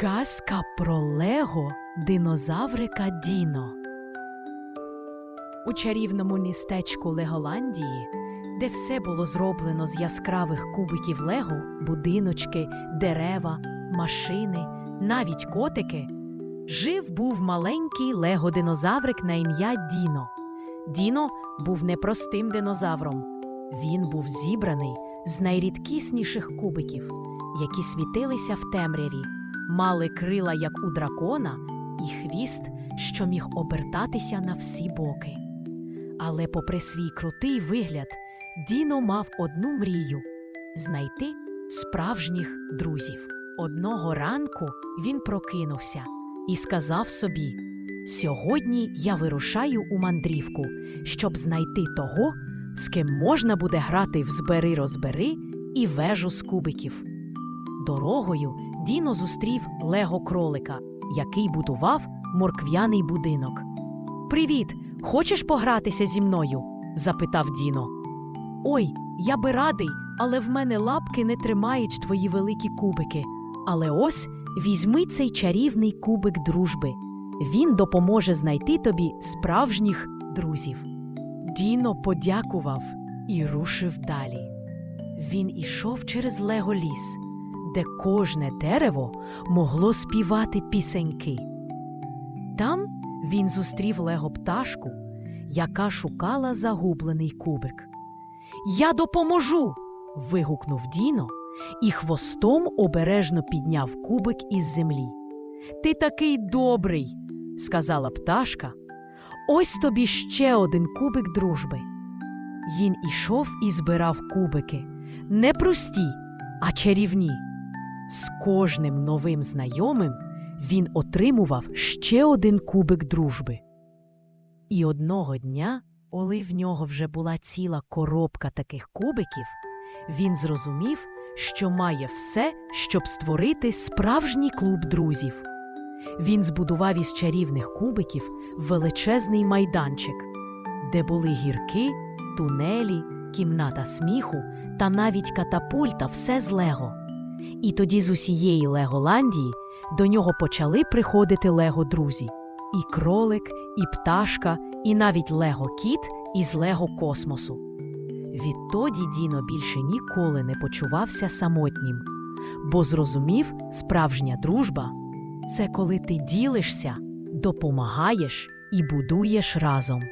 Казка про Лего динозаврика Діно. У чарівному містечку Леголандії, де все було зроблено з яскравих кубиків Лего, будиночки, дерева, машини, навіть котики, жив був маленький лего-динозаврик на ім'я Діно. Діно був непростим динозавром. Він був зібраний з найрідкісніших кубиків, які світилися в темряві, мали крила, як у дракона, і хвіст, що міг обертатися на всі боки. Але, попри свій крутий вигляд, Діно мав одну мрію знайти справжніх друзів. Одного ранку він прокинувся і сказав собі: Сьогодні я вирушаю у мандрівку, щоб знайти того, з ким можна буде грати в збери розбери і вежу з кубиків. Дорогою Діно зустрів Лего кролика, який будував морквяний будинок. Привіт! Хочеш погратися зі мною? запитав Діно. Ой, я би радий, але в мене лапки не тримають твої великі кубики. Але ось візьми цей чарівний кубик дружби. Він допоможе знайти тобі справжніх друзів. Діно подякував і рушив далі. Він ішов через леголіс, де кожне дерево могло співати пісеньки. Там він зустрів лего-пташку, яка шукала загублений кубик. Я допоможу. вигукнув Діно і хвостом обережно підняв кубик із землі. Ти такий добрий, сказала пташка. Ось тобі ще один кубик дружби. Він ішов і збирав кубики не прості, а чарівні. З кожним новим знайомим він отримував ще один кубик дружби. І одного дня, коли в нього вже була ціла коробка таких кубиків, він зрозумів, що має все, щоб створити справжній клуб друзів. Він збудував із чарівних кубиків величезний майданчик, де були гірки, тунелі, кімната сміху та навіть катапульта все з Лего. І тоді з усієї Леголандії до нього почали приходити Лего друзі: і кролик, і пташка, і навіть Лего кіт із Лего космосу. Відтоді Діно більше ніколи не почувався самотнім, бо зрозумів, справжня дружба це коли ти ділишся, допомагаєш і будуєш разом.